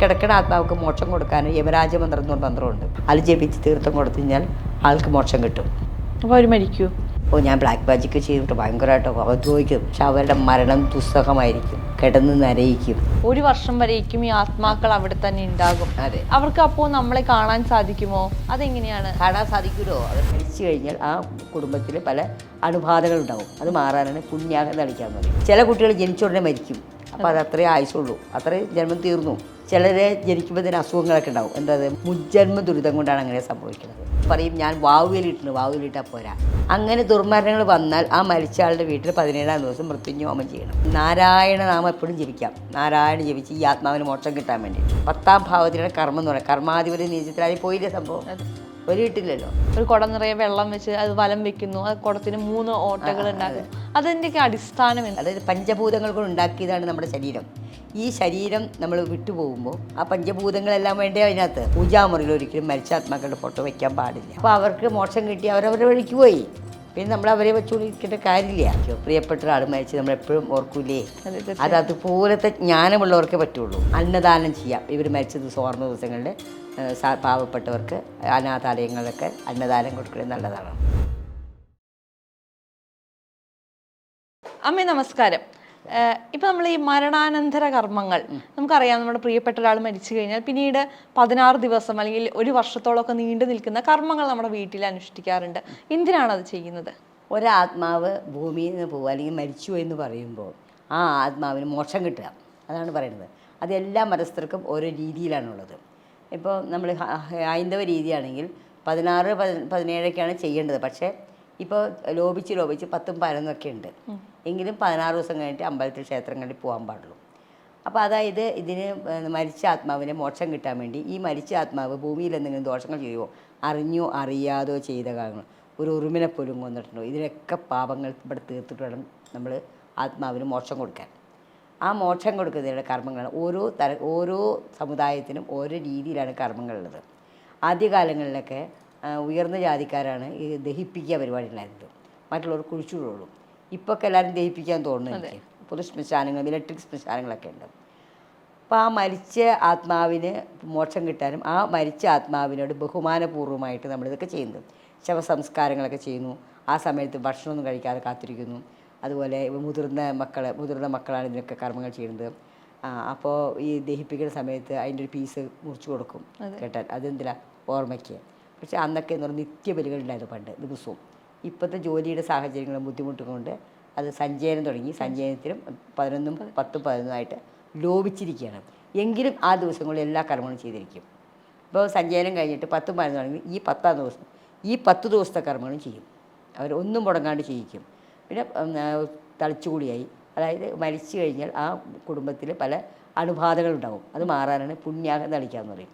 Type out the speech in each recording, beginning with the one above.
കിടക്കണ ആത്മാവ്ക്ക് മോക്ഷം കൊടുക്കാൻ യമരാജമന്ത്രം എന്ന് പറഞ്ഞ മന്ത്രമുണ്ട്. അത് ജപിച്ച് തീർത്ഥം കൊടുത്തു കഴിഞ്ഞാൽ ആൾക്ക് മോക്ഷം കിട്ടും. അപ്പോൾ അവർ മരിക്കൂ? ഓ ഞാൻ ബ്ലാക്ക് മാജിക്ക് ചെയ്തിട്ട് ഭയങ്കരമായിട്ട് അവധിക്കും പക്ഷെ അവരുടെ മരണം ദുസ്സഹമായിരിക്കും. കിടന്ന് നരയിക്കും. ഒരു വർഷം വരേക്കും ഈ ആത്മാക്കൾ അവിടെ തന്നെ ഉണ്ടാകും. അതെ. അവർക്ക് അപ്പോൾ നമ്മളെ കാണാൻ സാധിക്കുമോ? അതെങ്ങനെയാണ്? കാണാൻ സാധിക്കുമല്ലോ അവർ മരിച്ചു കഴിഞ്ഞാൽ ആ കുടുംബത്തിൽ പല അണുബാധകൾ ഉണ്ടാവും. അത് മാറാനാണ് കുഞ്ഞാകെ തളിക്കാൻ പറയും ചില കുട്ടികൾ ജനിച്ച ഉടനെ മരിക്കും. അപ്പോൾ അത് അത്രേ ആയുസുള്ളൂ. അത്രേ ജന്മം തീർന്നു. ചിലരെ ജനിക്കുമ്പോൾ തന്നെ അസുഖങ്ങളൊക്കെ ഉണ്ടാവും. എന്താ മുജ്ജന്മ ദുരിതം കൊണ്ടാണ് അങ്ങനെ സംഭവിക്കുന്നത്. പറയും ഞാൻ വാവുവിലിട്ടുണ്ട് വാവുവിലിട്ടാൽ പോരാ. അങ്ങനെ ദുർമരണങ്ങൾ വന്നാൽ ആ മരിച്ച ആളുടെ വീട്ടിൽ പതിനേഴാം ദിവസം മൃത്യുഞ്ജോമം ചെയ്യണം. നാരായണ നാമം എപ്പോഴും ജപിക്കാം. നാരായണ ജപിച്ച് ഈ ആത്മാവിന് മോക്ഷം കിട്ടാൻ വേണ്ടി പത്താം ഭാവത്തിലാണ് കർമ്മം എന്ന് പറയുന്നത്. കർമാധിപതി നീചത്തിലായി പോയില്ലേ സംഭവം? ഒരു വീട്ടിലല്ലോ ഒരു കുടം നിറയെ വെള്ളം വെച്ച് അത് വലം വെക്കുന്നു. ആ കുടത്തിന് മൂന്ന് ഓട്ടകൾ ഉണ്ടാക്കുന്നു അതിന്റെയൊക്കെ അടിസ്ഥാനം അതായത് പഞ്ചഭൂതങ്ങൾ കൊണ്ട് ഉണ്ടാക്കിയതാണ് നമ്മുടെ ശരീരം. ഈ ശരീരം നമ്മൾ വിട്ടുപോകുമ്പോൾ ആ പഞ്ചഭൂതങ്ങളെല്ലാം വേണ്ടി അതിനകത്ത്? പൂജാമുറിയിൽ ഒരിക്കലും മരിച്ച ആത്മാക്കളുടെ ഫോട്ടോ വയ്ക്കാൻ പാടില്ല. അപ്പോൾ അവർക്ക് മോക്ഷം കിട്ടി അവരവരുടെ വഴിക്ക് പോയി. പിന്നെ നമ്മൾ അവരെ വെച്ചുകൊണ്ടിരിക്കേണ്ട കാര്യമില്ല. പ്രിയപ്പെട്ട ഒരാൾ മരിച്ച് നമ്മൾ എപ്പോഴും ഓർക്കൂലേ. അതെ, അതുപോലത്തെ ജ്ഞാനമുള്ളവർക്കേ പറ്റുള്ളൂ. അന്നദാനം ചെയ്യാം. ഇവർ മരിച്ച ദിവസം ഓർമ്മ ദിവസങ്ങളിൽ. പാവപ്പെട്ടവർക്ക് അനാഥാലയങ്ങളിലൊക്കെ അന്നദാനം കൊടുക്കുന്നത് നല്ലതാണ്. അമ്മേ നമസ്കാരം. ഇപ്പം നമ്മൾ ഈ മരണാനന്തര കർമ്മങ്ങൾ നമുക്കറിയാം നമ്മുടെ പ്രിയപ്പെട്ട ഒരാൾ മരിച്ചു കഴിഞ്ഞാൽ പിന്നീട് പതിനാറ് ദിവസം അല്ലെങ്കിൽ ഒരു വർഷത്തോളമൊക്കെ നീണ്ടു നിൽക്കുന്ന കർമ്മങ്ങൾ നമ്മുടെ വീട്ടിൽ അനുഷ്ഠിക്കാറുണ്ട്. എന്തിനാണ് അത് ചെയ്യുന്നത്? ഒരാത്മാവ് ഭൂമിയിൽ നിന്ന് പോകുക അല്ലെങ്കിൽ മരിച്ചു എന്ന് പറയുമ്പോൾ ആ ആത്മാവിന് മോക്ഷം കിട്ടുക. അതാണ് പറയുന്നത്. അത് എല്ലാ മതസ്ഥർക്കും ഓരോ രീതിയിലാണുള്ളത്. ഇപ്പോൾ നമ്മൾ ഹൈന്ദവ രീതിയാണെങ്കിൽ പതിനാറ് പതി- പതിനേഴൊക്കെയാണ് ചെയ്യേണ്ടത്. പക്ഷേ ഇപ്പോൾ ലോപിച്ച് ലോപിച്ച് പത്തും പതിനൊന്നൊക്കെ ഉണ്ട്. എങ്കിലും പതിനാറ് ദിവസം കഴിഞ്ഞിട്ട് അമ്പലത്തിൽ ക്ഷേത്രങ്ങളിൽ പോകാൻ പാടുള്ളൂ. അപ്പോൾ അതായത് ഇതിന് മരിച്ച ആത്മാവിനെ മോക്ഷം കിട്ടാൻ വേണ്ടി ഈ മരിച്ച ആത്മാവ് ഭൂമിയിൽ എന്തെങ്കിലും ദോഷങ്ങൾ ചെയ്യുമോ അറിഞ്ഞോ അറിയാതോ ചെയ്ത കാര്യങ്ങൾ. ഒരു ഉറുമിനെ പോലും കൊന്നിട്ടുണ്ടോ? ഇതിനൊക്കെ പാപങ്ങൾ ഇവിടെ തീർത്തിട്ട് വേണം നമ്മൾ ആത്മാവിന് മോക്ഷം കൊടുക്കാൻ. ആ മോക്ഷം കൊടുക്കുന്നതിനുള്ള കർമ്മങ്ങളാണ്. ഓരോ തര ഓരോ സമുദായത്തിനും ഓരോ രീതിയിലാണ് കർമ്മങ്ങളുള്ളത്. ആദ്യകാലങ്ങളിലൊക്കെ ഉയർന്ന ജാതിക്കാരാണ് ഈ ദഹിപ്പിക്കുക പരിപാടി ഉണ്ടായിരുന്നത്. മറ്റുള്ളവർ കുഴിച്ചുകൊള്ളും ഇപ്പോൾ ഒക്കെ എല്ലാവരും ദഹിപ്പിക്കാൻ തോന്നുന്നു എനിക്ക് പൊതു ശ്മശാനങ്ങൾ ഇലക്ട്രിക് ശ്മശാനങ്ങളൊക്കെ ഉണ്ട്. അപ്പോൾ ആ മരിച്ച ആത്മാവിന് മോക്ഷം കിട്ടാനും ആ മരിച്ച ആത്മാവിനോട് ബഹുമാനപൂർവമായിട്ട് നമ്മളിതൊക്കെ ചെയ്യുന്നത് ശവസംസ്കാരങ്ങളൊക്കെ ചെയ്യുന്നു. ആ സമയത്ത് ഭക്ഷണമൊന്നും കഴിക്കാതെ കാത്തിരിക്കുന്നു. അതുപോലെ മുതിർന്ന മക്കൾ മുതിർന്ന മക്കളാണ് ഇതിനൊക്കെ കർമ്മങ്ങൾ ചെയ്യുന്നത്. അപ്പോൾ ഈ ദഹിപ്പിക്കുന്ന സമയത്ത് അതിന്റെ ഒരു പീസ് മുറിച്ചു കൊടുക്കും കേട്ടാൽ. അതെന്തിനാ? ഓർമ്മയ്ക്ക്. പക്ഷേ അന്നൊക്കെ എന്ന് പറഞ്ഞാൽ നിത്യബലികളുണ്ടായിരുന്നു പണ്ട് ദിവസവും. ഇപ്പോഴത്തെ ജോലിയുടെ സാഹചര്യങ്ങളും ബുദ്ധിമുട്ടുകൊണ്ട് അത് സഞ്ചയനം തുടങ്ങി. സഞ്ചയനത്തിനും പതിനൊന്നും പത്തും പതിനൊന്നായിട്ട് ലോപിച്ചിരിക്കുകയാണ്. എങ്കിലും ആ ദിവസങ്ങളിൽ എല്ലാ കർമ്മങ്ങളും ചെയ്തിരിക്കും. ഇപ്പോൾ സഞ്ചയനം കഴിഞ്ഞിട്ട് പത്തും പതിനൊന്നാണെങ്കിൽ ഈ പത്താം ദിവസം ഈ പത്ത് ദിവസത്തെ കർമ്മങ്ങളും ചെയ്യും. അവർ ഒന്നും മുടങ്ങാണ്ട് ചെയ്യിക്കും. പിന്നെ തളിച്ചുകൂടിയായി. അതായത് മരിച്ചു കഴിഞ്ഞാൽ ആ കുടുംബത്തിൽ പല അണുബാധകളുണ്ടാവും. അത് മാറാനാണ് പുണ്യാഹം തളിക്കാന്ന് പറയും.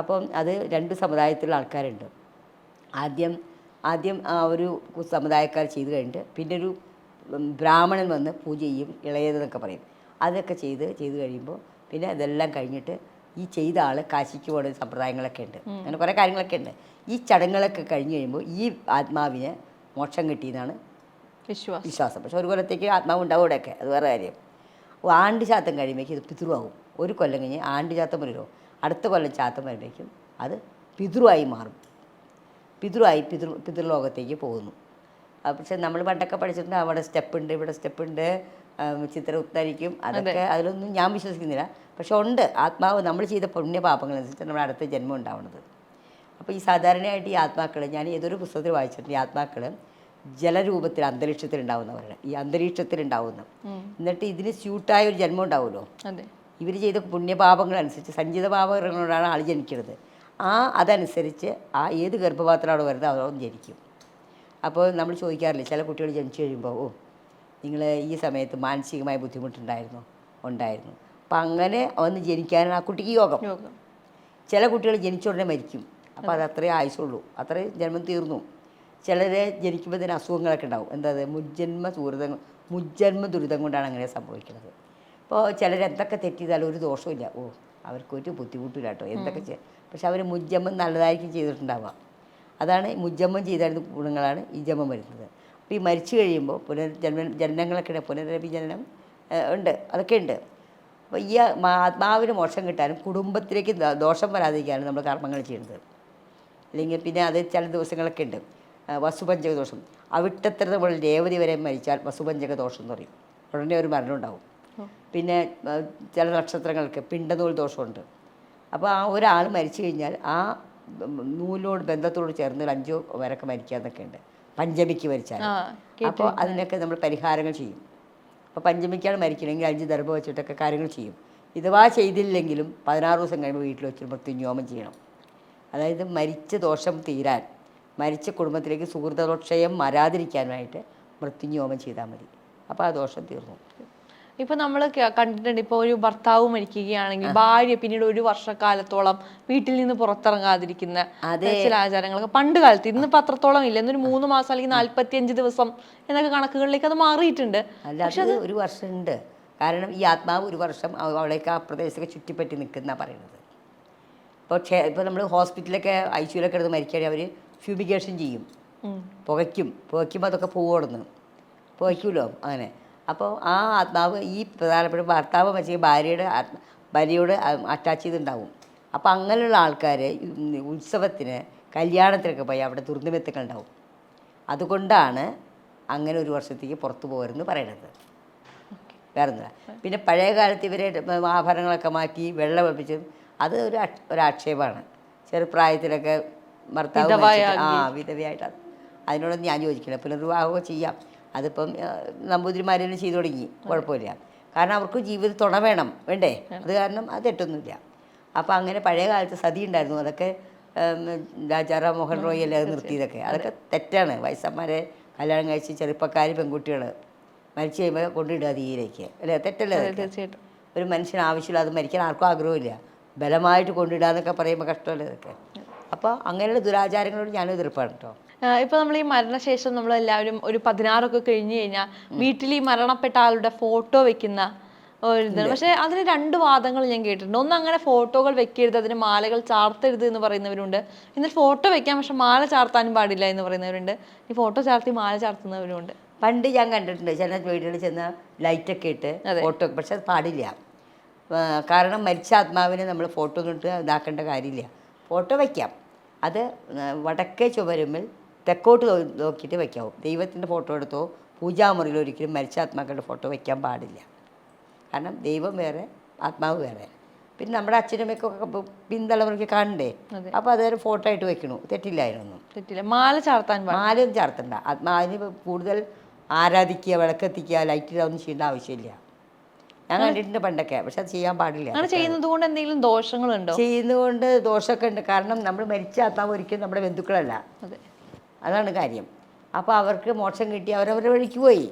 അപ്പം അത് രണ്ട് സമുദായത്തിലുള്ള ആൾക്കാരുണ്ട്. ആദ്യം ആദ്യം ആ ഒരു സമുദായക്കാർ ചെയ്ത് കഴിഞ്ഞിട്ട് പിന്നെ ഒരു ബ്രാഹ്മണൻ വന്ന് പൂജ ചെയ്യും ഇളയതെന്നൊക്കെ പറയും. അതൊക്കെ ചെയ്ത് ചെയ്ത് കഴിയുമ്പോൾ പിന്നെ അതെല്ലാം കഴിഞ്ഞിട്ട് ഈ ചെയ്ത ആൾ കാശിക്ക് പോകുന്ന സമ്പ്രദായങ്ങളൊക്കെ ഉണ്ട്. അങ്ങനെ കുറേ കാര്യങ്ങളൊക്കെ ഉണ്ട്. ഈ ചടങ്ങുകളൊക്കെ കഴിഞ്ഞ് കഴിയുമ്പോൾ ഈ ആത്മാവിന് മോക്ഷം കിട്ടിയെന്നാണ് വിശ്വാസം. വിശ്വാസം. പക്ഷെ ഒരു കൊല്ലത്തേക്ക് ആത്മാവ് ഉണ്ടാവും ഇവിടെയൊക്കെ അത് വേറെ കാര്യം. ആണ്ട് ചാത്തം കഴിയുമ്പോഴേക്കും ഇത് പിതൃവാകും. ഒരു കൊല്ലം കഴിഞ്ഞ് ആണ്ട് ചാത്തം വരുമോ അടുത്ത കൊല്ലം ചാത്തം വരുമ്പോഴേക്കും അത് പിതൃവായി മാറും. പിതൃവായി പിതൃ പിതൃലോകത്തേക്ക് പോകുന്നു. പക്ഷെ നമ്മൾ പണ്ടൊക്കെ പഠിച്ചിട്ടുണ്ട് അവിടെ സ്റ്റെപ്പ് ഉണ്ട് ഇവിടെ സ്റ്റെപ്പ് ഉണ്ട് ചിത്ര ചിത്രം ഉത്തരിക്കും അതൊക്കെ അതിലൊന്നും ഞാൻ വിശ്വസിക്കുന്നില്ല. പക്ഷെ ഉണ്ട്. ആത്മാവ് നമ്മൾ ചെയ്ത പുണ്യപാപങ്ങളനുസരിച്ച് നമ്മുടെ അടുത്ത ജന്മം ഉണ്ടാവുന്നത് അപ്പോൾ ഈ സാധാരണയായിട്ട് ഈ ആത്മാക്കൾ ഞാൻ ഏതൊരു പുസ്തകത്തിൽ വായിച്ചിട്ടുണ്ട് ഈ ആത്മാക്കൾ ജലരൂപത്തിൽ അന്തരീക്ഷത്തിൽ ഉണ്ടാവുന്നവരാണ് ഈ അന്തരീക്ഷത്തിൽ ഉണ്ടാവുന്ന എന്നിട്ട് ഇതിന് സ്യൂട്ടായ ഒരു ജന്മം ഉണ്ടാവുമല്ലോ? ഇവർ ചെയ്ത പുണ്യപാപങ്ങൾ അനുസരിച്ച് സഞ്ചിത പാപങ്ങളോടാണ് ആൾ ജനിക്കുന്നത്. ആ അതനുസരിച്ച് ആ ഏത് ഗർഭപാത്രമാണ് വരുന്നത് അതോളം ജനിക്കും. അപ്പോൾ നമ്മൾ ചോദിക്കാറില്ല ചില കുട്ടികൾ ജനിച്ചു കഴിയുമ്പോൾ ഓ നിങ്ങൾ ഈ സമയത്ത് മാനസികമായ ബുദ്ധിമുട്ടുണ്ടായിരുന്നു ഉണ്ടായിരുന്നു. അപ്പം അങ്ങനെ വന്ന് ജനിക്കാനാണ് ആ കുട്ടിക്ക് യോഗം. യോഗം. ചില കുട്ടികൾ ജനിച്ച ഉടനെ മരിക്കും. അപ്പോൾ അത് അത്രേ ആയുസുള്ളൂ അത്രേ ജന്മം തീർന്നു. ചിലരെ ജനിക്കുമ്പോൾ തന്നെ അസുഖങ്ങളൊക്കെ ഉണ്ടാവും. എന്താ മുജ്ജന്മ ദുരിതം മുജ്ജന്മ ദുരിതം കൊണ്ടാണ് അങ്ങനെ സംഭവിക്കുന്നത്. അപ്പോൾ ചിലർ എന്തൊക്കെ തെറ്റിയതാലും ഒരു ദോഷമില്ല ഓ അവർക്കൊരു ബുദ്ധിമുട്ടില്ല കേട്ടോ എന്തൊക്കെ ചെയ്യുക പക്ഷെ അവർ മുജ്ജമ്മം നല്ലതായിരിക്കും ചെയ്തിട്ടുണ്ടാവുക. അതാണ് മുജ്ജമ്മം ചെയ്തായിരുന്ന ഗുണങ്ങളാണ് ഈ ജമ്മം വരുന്നത്. അപ്പോൾ ഈ മരിച്ചു കഴിയുമ്പോൾ പുനർജന്മ ജനനങ്ങളൊക്കെ ഉണ്ട്. ജനനം ഉണ്ട്. അതൊക്കെ ഉണ്ട്. അപ്പോൾ ഈ ആത്മാവിന് മോശം കിട്ടാനും കുടുംബത്തിലേക്ക് ദോഷം വരാതിരിക്കാനും നമ്മൾ കർമ്മങ്ങൾ ചെയ്യുന്നത്. അല്ലെങ്കിൽ പിന്നെ അത് ചില ദിവസങ്ങളൊക്കെ ഉണ്ട്. വസുപഞ്ചക ദോഷം അവിട്ടത്ര നമ്മൾ രേവതി വരെ മരിച്ചാൽ വസുപഞ്ചക ദോഷം എന്ന് പറയും. ഉടനെ ഒരു മരണം ഉണ്ടാവും പിന്നെ ചില നക്ഷത്രങ്ങൾക്ക് പിണ്ടനൂൽ ദോഷമുണ്ട്. അപ്പോൾ ആ ഒരാൾ മരിച്ചു കഴിഞ്ഞാൽ ആ നൂലിനോട് നൂലോട് ബന്ധത്തോട് ചേർന്ന് ഒരു അഞ്ചോ വരൊക്കെ മരിക്കാന്നൊക്കെ ഉണ്ട്. പഞ്ചമിക്ക് മരിച്ചാൽ. അപ്പോൾ അതിനൊക്കെ നമ്മൾ പരിഹാരങ്ങൾ ചെയ്യും. അപ്പോൾ പഞ്ചമിക്കാണ് മരിക്കണമെങ്കിൽ അഞ്ച് ദർഭ വെച്ചിട്ടൊക്കെ കാര്യങ്ങൾ ചെയ്യും. ഇതുവാ ചെയ്തില്ലെങ്കിലും പതിനാറ് ദിവസം കഴിയുമ്പോൾ വീട്ടിൽ വെച്ച് മൃത്യുഞ്ജോമം ചെയ്യണം. അതായത് മരിച്ച ദോഷം തീരാൻ മരിച്ച കുടുംബത്തിലേക്ക് സുഹൃതദോക്ഷയം വരാതിരിക്കാനായിട്ട് മൃത്യുഞ്ജോമം ചെയ്താൽ മതി. അപ്പോൾ ആ ദോഷം തീർന്നു. ഇപ്പൊ നമ്മൾ കണ്ടിട്ടുണ്ട് ഇപ്പൊ ഒരു ഭർത്താവ് മരിക്കുകയാണെങ്കിൽ ഭാര്യ പിന്നീട് ഒരു വർഷക്കാലത്തോളം വീട്ടിൽ നിന്ന് പുറത്തിറങ്ങാതിരിക്കുന്ന അതെ. ചില ആചാരങ്ങളൊക്കെ പണ്ട് കാലത്ത് ഇന്നിപ്പോ അത്രത്തോളം ഇല്ല. എന്നൊരു മൂന്ന് മാസം അല്ലെങ്കിൽ നാല്പത്തി അഞ്ച് ദിവസം എന്നൊക്കെ കണക്കുകളിലേക്ക് അത് മാറിയിട്ടുണ്ട്. പക്ഷെ അത് ഒരു വർഷമുണ്ട്. കാരണം ഈ ആത്മാവ് ഒരു വർഷം അവ- അവളേക്ക് ആ പ്രദേശത്തൊക്കെ ചുറ്റിപ്പറ്റി നിൽക്കുന്ന പറയുന്നത്. ഇപ്പോൾ ഇപ്പോൾ നമ്മൾ ഹോസ്പിറ്റലൊക്കെ ഐ സിയിലൊക്കെ എടുത്ത് മരിക്കുകയാണെങ്കിൽ അവർ ഫ്യൂമിഗേഷൻ ചെയ്യും. പുകയ്ക്കും. പുകയ്ക്കുമ്പോൾ അതൊക്കെ പോകണമെന്ന് പുകയ്ക്കുമല്ലോ അങ്ങനെ. അപ്പോൾ ആ ആത്മാവ് ഈ പ്രധാനപ്പെട്ട ഭർത്താവ് വെച്ചാൽ ഭാര്യയുടെ ഭാര്യയോട് അറ്റാച്ച് ചെയ്തിട്ടുണ്ടാവും. അപ്പോൾ അങ്ങനെയുള്ള ആൾക്കാർ ഉത്സവത്തിന് കല്യാണത്തിനൊക്കെ പോയി അവിടെ ദുർനിമിത്തങ്ങൾ ഉണ്ടാവും അതുകൊണ്ടാണ് അങ്ങനെ ഒരു വർഷത്തേക്ക് പുറത്തു പോകരുതെന്ന് പറയണത്. വേറൊന്നുമില്ല. പിന്നെ പഴയ കാലത്ത് ഇവരെ ആഭരണങ്ങളൊക്കെ മാറ്റി വെള്ളം വെപ്പിച്ച് അത് ഒരു ഒരാക്ഷേപമാണ്. ഒരു ആക്ഷേപമാണ് ചെറുപ്രായത്തിലൊക്കെ ഭർത്താവ് മരിച്ചിട്ട്. ആ വിധവയായിട്ട്. അതിനോട് അതിനോടൊന്നും ഞാൻ ചോദിക്കില്ല പുനർവിവാഹമൊക്കെ ചെയ്യാം. അതിപ്പം നമ്പൂതിരിമാരെല്ലാം ചെയ്തു തുടങ്ങി. കുഴപ്പമില്ല. കാരണം അവർക്ക് ജീവിത തുണ വേണം. വേണ്ടേ? അത്. കാരണം അത് തെറ്റൊന്നുമില്ല. അപ്പം അങ്ങനെ പഴയ കാലത്ത് സതി ഉണ്ടായിരുന്നു. അതൊക്കെ ഉം, രാജാറാം മോഹൻ റോയ് അല്ലേ അത് നിർത്തിയതൊക്കെ. അതൊക്കെ തെറ്റാണ്. വയസ്സന്മാരെ കല്യാണം കഴിച്ച് ചെറുപ്പക്കാർ പെൺകുട്ടികൾ മരിച്ചു കഴിയുമ്പോൾ കൊണ്ടിടുക തീയിലേക്ക്. അല്ലേ? തെറ്റല്ലേ അതൊക്കെ? തീർച്ചയായിട്ടും. ഒരു മനുഷ്യന് ആവശ്യമില്ല അത് മരിക്കാൻ ആർക്കും ആഗ്രഹമില്ല. ബലമായിട്ട് കൊണ്ടിടാന്നൊക്കെ പറയുമ്പോൾ കഷ്ടമല്ലേ ഇതൊക്കെ അപ്പോൾ അങ്ങനെയുള്ള ദുരാചാരങ്ങളോട് ഞാൻ എതിർപ്പാണ് കേട്ടോ ഇപ്പൊ നമ്മൾ ഈ മരണശേഷം നമ്മൾ എല്ലാവരും ഒരു പതിനാറൊക്കെ കഴിഞ്ഞു കഴിഞ്ഞാൽ വീട്ടിൽ ഈ മരണപ്പെട്ട ആളുടെ ഫോട്ടോ വെക്കുന്ന ഒരു ഇതാണ് പക്ഷെ അതിന് രണ്ട് വാദങ്ങൾ ഞാൻ കേട്ടിട്ടുണ്ട്. ഒന്ന് അങ്ങനെ ഫോട്ടോകൾ വെക്കരുത് അതിന് മാലകൾ ചാർത്തരുത് എന്ന് പറയുന്നവരുണ്ട്. എന്നാൽ ഫോട്ടോ വെക്കാം പക്ഷെ മാല ചാർത്താനും പാടില്ല എന്ന് പറയുന്നവരുണ്ട്. ഈ ഫോട്ടോ ചാർത്തി മാല ചാർത്തുന്നവരുണ്ട് പണ്ട് ഞാൻ കണ്ടിട്ടുണ്ട് ചില വീടുകളിൽ ചെന്ന ലൈറ്റൊക്കെ ഇട്ട് ഫോട്ടോ പക്ഷെ അത് പാടില്ല. കാരണം മരിച്ച ആത്മാവിനെ നമ്മൾ ഫോട്ടോ ഒന്നും ഇട്ട് ഇതാക്കേണ്ട കാര്യമില്ല. ഫോട്ടോ വയ്ക്കാം. അത് വടക്കേ ചുവരുമ്പിൽ തെക്കോട്ട് നോക്കിയിട്ട് വയ്ക്കാവും. ദൈവത്തിന്റെ ഫോട്ടോ എടുത്തോ പൂജാമുറിയിൽ ഒരിക്കലും മരിച്ച ആത്മാക്കളുടെ ഫോട്ടോ വയ്ക്കാൻ പാടില്ല. കാരണം ദൈവം വേറെ ആത്മാവ് വേറെ. പിന്നെ നമ്മുടെ അച്ഛനമ്മയ്ക്കൊക്കെ പിന്തലമുറയ്ക്ക് കാണണ്ടേ? അപ്പോൾ അതൊരു ഫോട്ടോ ആയിട്ട് വെക്കണു തെറ്റില്ല അതിനൊന്നും തെറ്റില്ല. മാല ചാർത്താൻ മാലയൊന്നും ചാർത്തണ്ട. ആത്മാവിന് കൂടുതൽ ആരാധിക്കുക വിളക്കെത്തിക്കുക ലൈറ്റ് ഒന്നും ചെയ്യേണ്ട ആവശ്യമില്ല. ഞാൻ കണ്ടിട്ടുണ്ട് പണ്ടൊക്കെ പക്ഷെ അത് ചെയ്യാൻ പാടില്ല. അങ്ങനെ ചെയ്യുന്നത് കൊണ്ട് എന്തെങ്കിലും ദോഷങ്ങളുണ്ടോ? ചെയ്യുന്നതുകൊണ്ട് ദോഷമൊക്കെ ഉണ്ട് കാരണം നമ്മൾ മരിച്ച ആത്മാവ് ഒരിക്കലും നമ്മുടെ ബന്ധുക്കളല്ല. അതാണ് കാര്യം. അപ്പോൾ അവർക്ക് മോക്ഷം കിട്ടി അവരവരുടെ വഴിക്ക് പോയി.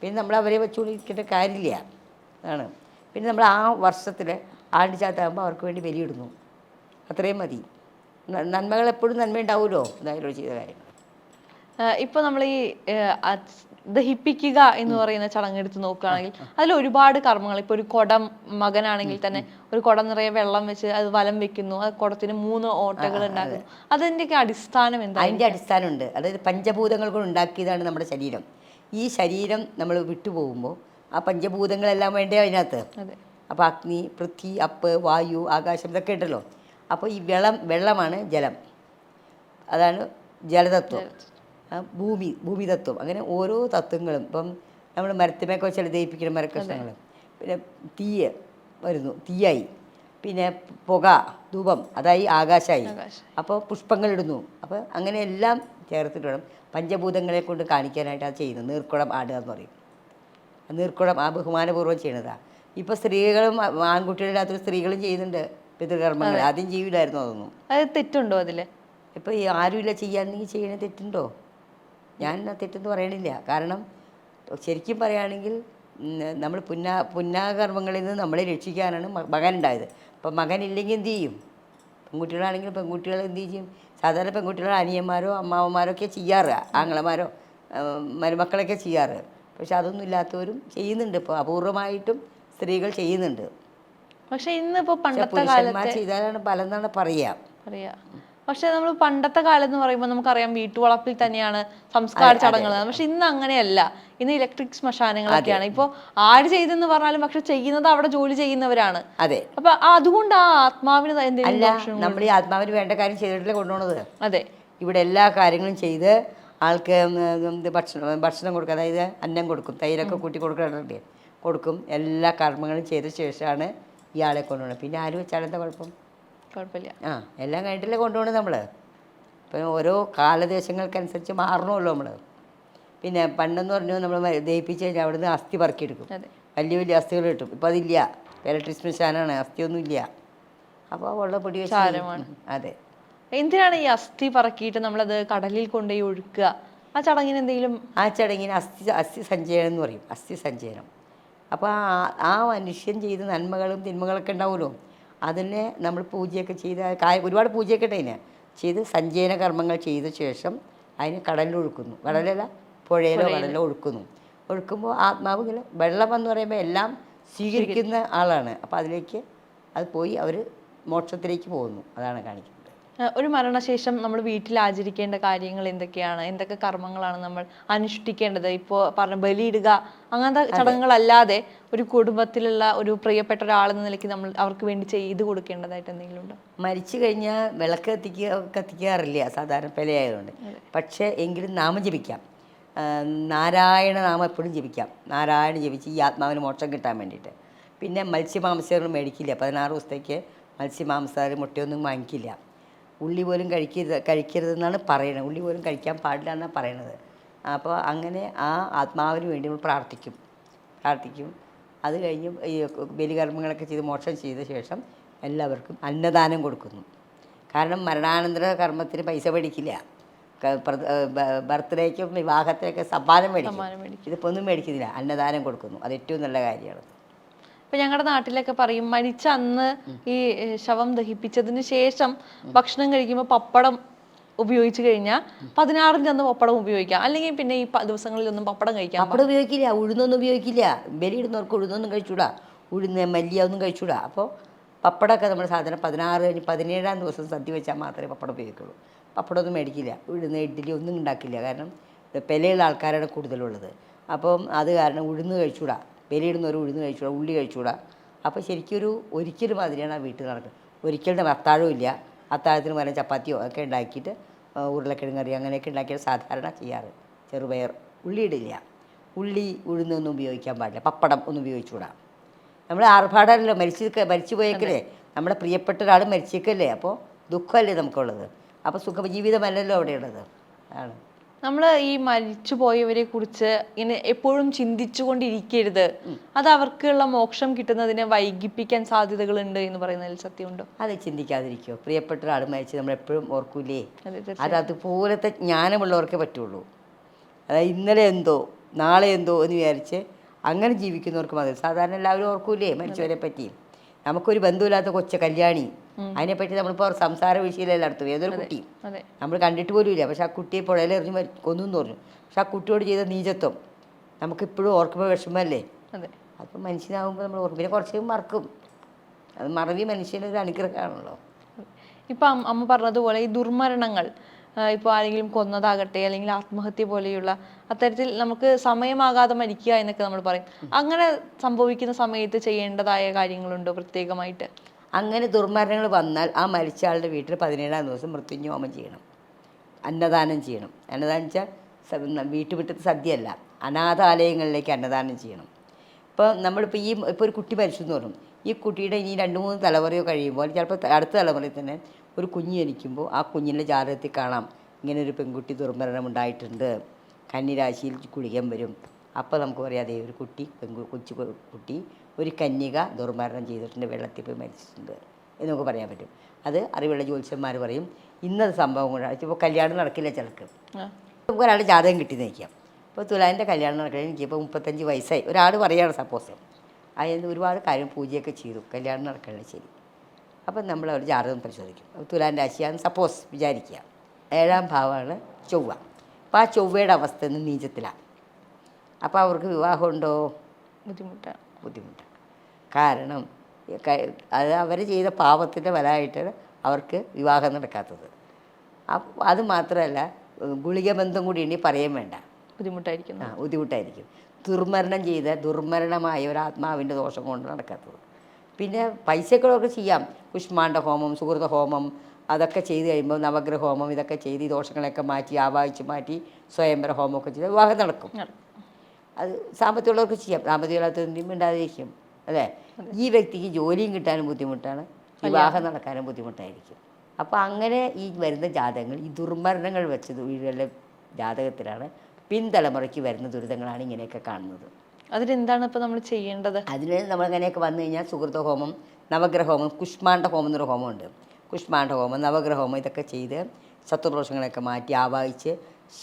പിന്നെ നമ്മൾ അവരെ വെച്ചുകൊണ്ടിരിക്കേണ്ട കാര്യമില്ല. അതാണ്. പിന്നെ നമ്മൾ ആ വർഷത്തിൽ ആണ്ടിച്ചാത്താകുമ്പോൾ അവർക്ക് വേണ്ടി ബലിയിടുന്നു. അത്രയും മതി. നന്മകൾ എപ്പോഴും നന്മ ഉണ്ടാവുമല്ലോ എന്തായാലും ചെയ്ത കാര്യം. ഇപ്പോൾ നമ്മൾ ഈ ദഹിപ്പിക്കുക എന്ന് പറയുന്ന ചടങ്ങ് എടുത്ത് നോക്കുകയാണെങ്കിൽ അതിൽ ഒരുപാട് കർമ്മങ്ങൾ. ഇപ്പൊ ഒരു കുടം മകനാണെങ്കിൽ തന്നെ ഒരു കുടം നിറയെ വെള്ളം വെച്ച് അത് വലം വെക്കുന്നു. ആ കുടത്തിന് മൂന്ന് ഓട്ടകൾ ഉണ്ടാക്കുന്നു. അതിന്റെയൊക്കെ അടിസ്ഥാനം എന്താ? അതിന്റെ അടിസ്ഥാനമുണ്ട്. അതായത് പഞ്ചഭൂതങ്ങൾ കൊണ്ട് ഉണ്ടാക്കിയതാണ് നമ്മുടെ ശരീരം. ഈ ശരീരം നമ്മൾ വിട്ടുപോകുമ്പോൾ ആ പഞ്ചഭൂതങ്ങളെല്ലാം വേണ്ടേ അതിനകത്ത്? അതെ. അപ്പോൾ അഗ്നി പൃഥ്വി അപ്പ് വായു ആകാശം ഇതൊക്കെ ഉണ്ടല്ലോ. അപ്പോൾ ഈ വെള്ളം വെള്ളമാണ് ജലം. അതാണ് ജലതത്വം. ആ, ഭൂമി തത്വം അങ്ങനെ ഓരോ തത്വങ്ങളും. ഇപ്പം നമ്മൾ മരത്തിമേക്കെ വെച്ചാൽ ദയിപ്പിക്കുന്ന മരക്കഷ്ണങ്ങൾ പിന്നെ തീയ വരുന്നു തീയായി. പിന്നെ പുക ധൂപം അതായി ആകാശമായി അപ്പോൾ പുഷ്പങ്ങളിടുന്നു. അപ്പോൾ അങ്ങനെ എല്ലാം ചേർത്തിട്ട് വേണം പഞ്ചഭൂതങ്ങളെ കൊണ്ട് കാണിക്കാനായിട്ട് അത് ചെയ്യുന്നത്. നീർക്കുളം ആടുക എന്ന് പറയും. നീർക്കുളം ആ ബഹുമാനപൂർവം ചെയ്യണതാണ് ഇപ്പോൾ സ്ത്രീകളും ആൺകുട്ടികളുടെ ആൺകുട്ടികളില്ലാത്തൊരു സ്ത്രീകളും ചെയ്യുന്നുണ്ട് പിതൃകർമ്മങ്ങൾ. ആദ്യം ചെയ്യില്ലായിരുന്നു അതൊന്നും. അത് തെറ്റുണ്ടോ അതിൽ ഇപ്പോൾ ഈ ആരുമില്ല ചെയ്യാനെങ്കിൽ ചെയ്യണ തെറ്റുണ്ടോ? ഞാൻ തെറ്റെന്ന് പറയണില്ല. കാരണം ശരിക്കും പറയുകയാണെങ്കിൽ നമ്മൾ പുന്നാ പുന്നാകർമ്മങ്ങളിൽ നിന്ന് നമ്മളെ രക്ഷിക്കാനാണ് മകൻ മകനുണ്ടായത്. അപ്പം മകനില്ലെങ്കിൽ എന്ത് ചെയ്യും? പെൺകുട്ടികളാണെങ്കിൽ പെൺകുട്ടികൾ എന്ത് ചെയ്യും? സാധാരണ പെൺകുട്ടികൾ അനിയന്മാരോ അമ്മാവന്മാരോ ഒക്കെ ചെയ്യാറ്. ആങ്ങളമാരോ മരുമക്കളൊക്കെ ചെയ്യാറ്. പക്ഷെ അതൊന്നും ഇല്ലാത്തവരും ചെയ്യുന്നുണ്ട്. ഇപ്പോൾ അപൂർവമായിട്ടും സ്ത്രീകൾ ചെയ്യുന്നുണ്ട്. പക്ഷേ ഇന്നിപ്പോൾ പണ്ടത്തെ പുരുഷന്മാർ കാലത്തെ ചെയ്താലാണ് ഫലം എന്നാണ് പറയുക പറയാ. പക്ഷെ നമ്മൾ പണ്ടത്തെ കാലം എന്ന് പറയുമ്പോൾ നമുക്കറിയാം വീട്ടുവളപ്പിൽ തന്നെയാണ് സംസ്കാര ചടങ്ങുകൾ. പക്ഷെ ഇന്ന് അങ്ങനെയല്ല. ഇന്ന് ഇലക്ട്രിക് ശ്മശാനങ്ങളൊക്കെയാണ് ഇപ്പോൾ ആര് ചെയ്തെന്ന് പറഞ്ഞാലും പക്ഷെ ചെയ്യുന്നത് അവിടെ ജോലി ചെയ്യുന്നവരാണ്. അതെ. അപ്പൊ അതുകൊണ്ട് ആ ആത്മാവിന് എന്തെങ്കിലും നമ്മൾ ഈ ആത്മാവിന് വേണ്ട കാര്യം ചെയ്തിട്ടില്ല കൊണ്ടുപോണത്? അതെ. ഇവിടെ എല്ലാ കാര്യങ്ങളും ചെയ്ത് ആൾക്ക് ഭക്ഷണം ഭക്ഷണം കൊടുക്കുക. അതായത് അന്നം കൊടുക്കും തൈരൊക്കെ കൂട്ടി കൊടുക്കാറുണ്ട് കൊടുക്കും. എല്ലാ കർമ്മങ്ങളും ചെയ്ത ശേഷമാണ് ഇയാളെ കൊണ്ടുപോകുന്നത് പിന്നെ ആര് വെച്ചാൽ എന്താ കുഴപ്പം? കുഴപ്പമില്ല. ആ എല്ലാം കഴിഞ്ഞിട്ടല്ലേ കൊണ്ടുപോകണത് നമ്മൾ ഇപ്പം ഓരോ കാലദേശങ്ങൾക്കനുസരിച്ച് മാറണമല്ലോ നമ്മൾ പിന്നെ പണ്ടെന്ന് പറഞ്ഞു നമ്മൾ ദഹിപ്പിച്ച് കഴിഞ്ഞാൽ അവിടുന്ന് അസ്ഥി പറക്കിയെടുക്കും. വലിയ വലിയ അസ്ഥികൾ കിട്ടും. ഇപ്പം അതില്ല. ഇലക്ട്രിക് ശ്മശാനാണ് അസ്ഥിയൊന്നും ഇല്ല. അപ്പോൾ ഉള്ള പൊടി ചാരമാണ്. അതെ. എന്തിനാണ് ഈ അസ്ഥി പറക്കിയിട്ട് നമ്മളത് കടലിൽ കൊണ്ടുപോയി ഒഴുക്കുക? ആ ചടങ്ങിന് എന്തെങ്കിലും ആ ചടങ്ങിന് അസ്ഥി അസ്ഥി സഞ്ചയനം എന്ന് പറയും. അസ്ഥി സഞ്ചയനം. അപ്പോൾ ആ ആ മനുഷ്യൻ ചെയ്ത നന്മകളും തിന്മകളൊക്കെ ഉണ്ടാവുമല്ലോ. അതിനെ നമ്മൾ പൂജയൊക്കെ ചെയ്ത് കായ ഒരുപാട് പൂജയൊക്കെ ഇട്ടതിന് ചെയ്ത് സഞ്ചയന കർമ്മങ്ങൾ ചെയ്ത ശേഷം അതിന് കടലിൽ ഒഴുക്കുന്നു. കടലല്ല പുഴയിലോ കടലിലോ ഒഴുക്കുന്നു. ഒഴുക്കുമ്പോൾ ആത്മാവ് ഇങ്ങനെ വെള്ളം എന്ന് പറയുമ്പോൾ എല്ലാം സ്വീകരിക്കുന്ന ആളാണ്. അപ്പോൾ അതിലേക്ക് അത് പോയി അവർ മോക്ഷത്തിലേക്ക് പോകുന്നു. അതാണ് കാണിക്കുന്നത്. ഒരു മരണശേഷം നമ്മൾ വീട്ടിൽ ആചരിക്കേണ്ട കാര്യങ്ങൾ എന്തൊക്കെയാണ്? എന്തൊക്കെ കർമ്മങ്ങളാണ് നമ്മൾ അനുഷ്ഠിക്കേണ്ടത്? ഇപ്പോൾ പറഞ്ഞ ബലിയിടുക അങ്ങനത്തെ ചടങ്ങുകളല്ലാതെ ഒരു കുടുംബത്തിലുള്ള ഒരു പ്രിയപ്പെട്ട ഒരാളെന്ന നിലയ്ക്ക് നമ്മൾ അവർക്ക് വേണ്ടി ചെയ്ത് കൊടുക്കേണ്ടതായിട്ട് എന്തെങ്കിലും ഉണ്ടോ? മരിച്ചു കഴിഞ്ഞാൽ വിളക്ക് കത്തിക്കുക കത്തിക്കാറില്ല സാധാരണ പിലയായതുകൊണ്ട്. പക്ഷേ എങ്കിലും നാമം ജപിക്കാം. നാരായണ നാമം എപ്പോഴും ജപിക്കാം. നാരായണ ജപിച്ച് ഈ ആത്മാവിന് മോക്ഷം കിട്ടാൻ വേണ്ടിയിട്ട്. പിന്നെ മത്സ്യമാംസങ്ങൾ മേടിക്കില്ല. പതിനാറ് ദിവസത്തേക്ക് മത്സ്യമാംസാർ മുട്ടയൊന്നും വാങ്ങിക്കില്ല. ഉള്ളി പോലും കഴിക്കരുത് കഴിക്കരുതെന്നാണ് പറയുന്നത് ഉള്ളി പോലും കഴിക്കാൻ പാടില്ല എന്നാണ് പറയണത്. അപ്പോൾ അങ്ങനെ ആ ആത്മാവിന് വേണ്ടി നമ്മൾ പ്രാർത്ഥിക്കും. പ്രാർത്ഥിക്കും. അത് കഴിഞ്ഞ് ഈ ബലികർമ്മങ്ങളൊക്കെ ചെയ്ത് മോക്ഷം ചെയ്ത ശേഷം എല്ലാവർക്കും അന്നദാനം കൊടുക്കുന്നു. കാരണം മരണാനന്തര കർമ്മത്തിന് പൈസ മേടിക്കില്ല. ബർത്ത്ഡേക്കും വിവാഹത്തിനൊക്കെ സമ്മാനം മേടിക്കും. സമ്മാനം മേടിക്കും. ഇതിപ്പോൾ ഒന്നും മേടിക്കുന്നില്ല. അന്നദാനം കൊടുക്കുന്നു. അത് ഏറ്റവും നല്ല കാര്യമാണ്. ഇപ്പൊ ഞങ്ങളുടെ നാട്ടിലൊക്കെ പറയും മരിച്ച അന്ന് ഈ ശവം ദഹിപ്പിച്ചതിന് ശേഷം ഭക്ഷണം കഴിക്കുമ്പോൾ പപ്പടം ഉപയോഗിച്ചു കഴിഞ്ഞാൽ പതിനാറിന് അന്ന് പപ്പടം ഉപയോഗിക്കാം. അല്ലെങ്കിൽ പിന്നെ ഈ ദിവസങ്ങളിൽ ഒന്നും പപ്പടം കഴിക്കാം പപ്പടം ഉപയോഗിക്കില്ല ഉഴുന്നൊന്നും ഉപയോഗിക്കില്ല. ബലിയിടുന്നവർക്ക് ഉഴുന്നൊന്നും കഴിച്ചൂടാ. ഉഴുന്ന് മല്ലിയ ഒന്നും കഴിച്ചൂടാ. അപ്പോൾ പപ്പടമൊക്കെ നമ്മൾ സാധനം പതിനാറ് കഴിഞ്ഞ് പതിനേഴാം ദിവസം സദ്യ വെച്ചാൽ മാത്രമേ പപ്പടം ഉപയോഗിക്കുള്ളൂ. പപ്പടമൊന്നും മേടിക്കില്ല. ഉഴുന്ന് ഇഡ്ഡലി ഒന്നും ഉണ്ടാക്കില്ല. കാരണം പിലയുള്ള പെലയുള്ള ആൾക്കാരാണ് കൂടുതലുള്ളത്. അപ്പം അത് കാരണം ഉഴുന്ന് കഴിച്ചൂടാ. ബലിയിടുന്നവർ ഉഴുന്ന് കഴിച്ചൂടാ ഉള്ളി കഴിച്ചൂടാ. അപ്പോൾ ശരിക്കും ഒരു ഒരിക്കൽ മാതിരിയാണ് ആ വീട്ടിൽ നടക്കുന്നത്. ഒരിക്കലും അത്താഴവും ഇല്ല. അത്താഴത്തിന് പകരം ചപ്പാത്തിയോ ഒക്കെ ഉണ്ടാക്കിയിട്ട് ഉരുളക്കിഴങ്ങ് കറി അങ്ങനെയൊക്കെ ഉണ്ടാക്കിയാൽ സാധാരണ ചെയ്യാറ്. ചെറുപയർ. ഉള്ളിയിടില്ല ഉള്ളി ഉഴുന്നൊന്നും ഉപയോഗിക്കാൻ പാടില്ല. പപ്പടം ഒന്നും ഉപയോഗിച്ചുകൂടാ നമ്മൾ ആർഭാടമല്ലോ മരിച്ചു മരിച്ചു പോയേക്കല്ലേ? നമ്മുടെ പ്രിയപ്പെട്ട ഒരാൾ മരിച്ചേക്കല്ലേ? അപ്പോൾ ദുഃഖമല്ലേ നമുക്കുള്ളത്? അപ്പോൾ സുഖജീവിതമല്ലല്ലോ അവിടെയുള്ളത്. ആണ്. നമ്മൾ ഈ മരിച്ചു പോയവരെ കുറിച്ച് ഇങ്ങനെ എപ്പോഴും ചിന്തിച്ചുകൊണ്ടിരിക്കരുത്. അത് അവർക്കുള്ള മോക്ഷം കിട്ടുന്നതിനെ വൈകിപ്പിക്കാൻ സാധ്യതകളുണ്ട് എന്ന് പറയുന്നതിൽ സത്യമുണ്ടോ? അത് ചിന്തിക്കാതിരിക്കോ. പ്രിയപ്പെട്ട ഒരാൾ മരിച്ച് നമ്മളെപ്പോഴും ഓർക്കൂലേ? അതെ അത് അതുപോലത്തെ ജ്ഞാനമുള്ളവർക്കേ പറ്റുള്ളൂ. അതായത് ഇന്നലെ എന്തോ നാളെ എന്തോ എന്ന് വിചാരിച്ച് അങ്ങനെ ജീവിക്കുന്നവർക്ക് മതി സാധാരണ എല്ലാവരും ഓർക്കൂലേ മരിച്ചവരെ പറ്റി നമുക്കൊരു ബന്ധുവില്ലാത്ത കൊച്ച കല്യാണി. അതിനെപ്പറ്റി നമ്മളിപ്പോൾ സംസാര വിഷയത്തിലല്ല നടത്തും ഏതൊരു കുട്ടി. നമ്മൾ കണ്ടിട്ട് പോലും ഇല്ല പക്ഷെ ആ കുട്ടിയെ പുഴയിലെറിഞ്ഞ് എറിഞ്ഞു കൊന്നു പറഞ്ഞു. പക്ഷെ ആ കുട്ടിയോട് ചെയ്ത നീചത്വം നമുക്കിപ്പോഴും ഓർക്കുമ്പോൾ വിഷമമല്ലേ? അപ്പം മനുഷ്യനാകുമ്പോൾ നമ്മൾ ഓർക്കും. പിന്നെ കുറച്ച് മറക്കും. അത് മറവി മനുഷ്യനൊരു അനുഗ്രഹമാണല്ലോ. ഇപ്പൊ അമ്മ പറഞ്ഞതുപോലെ ഈ ദുർമരണങ്ങൾ ഇപ്പോൾ ആരെങ്കിലും കൊന്നതാകട്ടെ അല്ലെങ്കിൽ ആത്മഹത്യ പോലെയുള്ള അത്തരത്തിൽ നമുക്ക് സമയമാകാതെ മരിക്കുക എന്നൊക്കെ നമ്മൾ പറയും. അങ്ങനെ സംഭവിക്കുന്ന സമയത്ത് ചെയ്യേണ്ടതായ കാര്യങ്ങളുണ്ടോ പ്രത്യേകമായിട്ട്? അങ്ങനെ ദുർമരണങ്ങൾ വന്നാൽ ആ മരിച്ച ആളുടെ വീട്ടിൽ പതിനേഴാം ദിവസം മൃത്യുഞ്ഞോമം ചെയ്യണം. അന്നദാനം ചെയ്യണം. അന്നദാനം വെച്ചാൽ വീട്ടുമുറ്റത്ത് സദ്യയല്ല. അനാഥാലയങ്ങളിലേക്ക് അന്നദാനം ചെയ്യണം. ഇപ്പോൾ നമ്മളിപ്പോൾ ഈ ഇപ്പോൾ ഒരു കുട്ടി മരിച്ചു എന്ന് പറഞ്ഞു. ഈ കുട്ടിയുടെ ഇനി രണ്ട് മൂന്ന് തലമുറയോ കഴിയുമ്പോൾ ചിലപ്പോൾ അടുത്ത തലമുറയിൽ തന്നെ ഒരു കുഞ്ഞ് ജനിക്കുമ്പോൾ ആ കുഞ്ഞിന്റെ ജാതകത്തിൽ കാണാം. ഇങ്ങനെ ഒരു പെൺകുട്ടി ദുർമരണം ഉണ്ടായിട്ടുണ്ട്. കന്നിരാശിയിൽ കുളിക്കാൻ വരും. അപ്പോൾ നമുക്ക് പറയാം അതേ ഒരു കുട്ടി പെൺകു കൊച്ചു കുട്ടി ഒരു കന്യക ദുർമരണം ചെയ്തിട്ടുണ്ട് വെള്ളത്തിൽ പോയി മരിച്ചിട്ടുണ്ട് എന്ന് നമുക്ക് പറയാൻ പറ്റും. അത് അറിവുള്ള ജ്യോത്സ്യന്മാർ പറയും ഇന്നത് സംഭവം കൊണ്ടാണ് ഇപ്പോൾ കല്യാണം നടക്കില്ല ചിലക്ക് നമുക്ക് ഒരാളുടെ ജാതകം കിട്ടി നിൽക്കാം ഇപ്പോൾ തുലാന്റെ കല്യാണം നടക്കണമെങ്കിൽ എനിക്കിപ്പോൾ മുപ്പത്തഞ്ച് വയസ്സായി. ഒരാൾ പറയുകയാണ് സപ്പോസ്. അതിന് ഒരുപാട് കാര്യം പൂജയൊക്കെ ചെയ്തു. കല്യാണം നടക്കണേ ശരി. അപ്പം നമ്മൾ അവർ ജാതകം പരിശോധിക്കും. തുലാൻ രാശിയാന്ന് സപ്പോസ് വിചാരിക്കുക. ഏഴാം ഭാവമാണ് ചൊവ്വ. അപ്പോൾ ആ ചൊവ്വയുടെ അവസ്ഥ ഇന്ന് നീചത്തിലാണ് അപ്പോൾ അവർക്ക് വിവാഹമുണ്ടോ ബുദ്ധിമുട്ടാണ് ബുദ്ധിമുട്ടാണ് കാരണം അത് അവർ ചെയ്ത പാപത്തിന്റെ ഫലമായിട്ട് അവർക്ക് വിവാഹം നടക്കാത്തത്. അപ്പം അത് മാത്രമല്ല ഗുളിക ബന്ധം കൂടി ഇനി പറയാൻ വേണ്ട. ബുദ്ധിമുട്ടായിരിക്കും ആ ബുദ്ധിമുട്ടായിരിക്കും. ദുർമരണം ചെയ്ത ദുർമരണമായ ഒരു ആത്മാവിന്റെ ദോഷം കൊണ്ട് നടക്കാത്തത്. പിന്നെ പൈസകളൊക്കെ ചെയ്യാം. കുഷ്മാണ്ട ഹോമം സുഹൃത ഹോമം അതൊക്കെ ചെയ്ത് കഴിയുമ്പോൾ നവഗ്രഹ ഹോമം ഇതൊക്കെ ചെയ്ത് ഈ ദോഷങ്ങളൊക്കെ മാറ്റി ആവാഹിച്ച് മാറ്റി സ്വയംവര ഹോമമൊക്കെ ചെയ്ത് വിവാഹം നടക്കും. അത് സാമ്പത്തികമുള്ളവർക്ക് ചെയ്യാം. സാമ്പത്തികമില്ലാത്തതിന്റെയും ഉണ്ടാതിരിക്കും അല്ലേ? ഈ വ്യക്തിക്ക് ജോലിയും കിട്ടാനും ബുദ്ധിമുട്ടാണ്. വിവാഹം നടക്കാനും ബുദ്ധിമുട്ടായിരിക്കും. അപ്പോൾ അങ്ങനെ ഈ വരുന്ന ജാതകങ്ങൾ ഈ ദുർമരണങ്ങൾ വെച്ചത് വീടുകളിലെ ജാതകത്തിലാണ് പിൻതലമുറയ്ക്ക് വരുന്ന ദുരിതങ്ങളാണ് ഇങ്ങനെയൊക്കെ കാണുന്നത്. അതിനെന്താണ് ഇപ്പൊ നമ്മൾ ചെയ്യേണ്ടത്? അതിന് നമ്മളിങ്ങനെയൊക്കെ വന്നു കഴിഞ്ഞാൽ സുഹൃത്ത് ഹോമം നവഗ്രഹ ഹോമം കുഷ്മാണ്ട ഹോമം എന്നൊരു ഹോമമുണ്ട് കുഷ്മാണ്ട ഹോമം നവഗ്രഹ ഹോമം ഇതൊക്കെ ചെയ്ത് ശത്രുദോഷങ്ങളൊക്കെ മാറ്റി ആവാഹിച്ച്